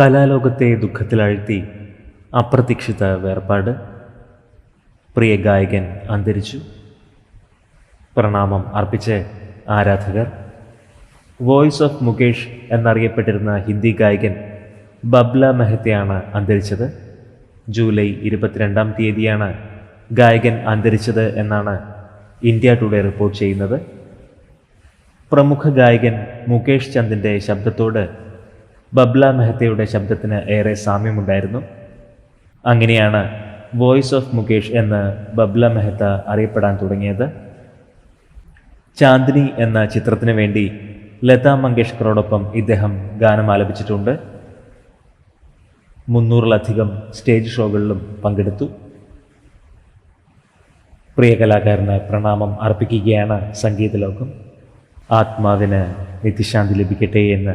കലാലോകത്തെ ദുഃഖത്തിലാഴ്ത്തി അപ്രതീക്ഷിത വേർപാട്. പ്രിയ ഗായകൻ അന്തരിച്ചു. പ്രണാമം അർപ്പിച്ച് ആരാധകർ. വോയിസ് ഓഫ് മുകേഷ് എന്നറിയപ്പെട്ടിരുന്ന ഹിന്ദി ഗായകൻ ബബ്ല മെഹത്തയാണ് അന്തരിച്ചത്. ജൂലൈ ഇരുപത്തിരണ്ടാം തീയതിയാണ് ഗായകൻ അന്തരിച്ചത് എന്നാണ് ഇന്ത്യ ടുഡേ റിപ്പോർട്ട് ചെയ്യുന്നത്. പ്രമുഖ ഗായകൻ മുകേഷ് ചന്ദിന്റെ ശബ്ദത്തോട് ബബ്ല മെഹത്തയുടെ ശബ്ദത്തിന് ഏറെ സാമ്യമുണ്ടായിരുന്നു. അങ്ങനെയാണ് വോയിസ് ഓഫ് മുകേഷ് എന്ന് ബബ്ല മെഹത്ത അറിയപ്പെടാൻ തുടങ്ങിയത്. ചാന്ദിനി എന്ന ചിത്രത്തിന് വേണ്ടി ലതാ മങ്കേഷ്കറോടൊപ്പം ഇദ്ദേഹം ഗാനം ആലപിച്ചിട്ടുണ്ട്. മുന്നൂറിലധികം സ്റ്റേജ് ഷോകളിലും പങ്കെടുത്തു. പ്രിയ കലാകാരന് പ്രണാമം അർപ്പിക്കുകയാണ് സംഗീതലോകം. ആത്മാവിന് നിത്യശാന്തി ലഭിക്കട്ടെ എന്ന്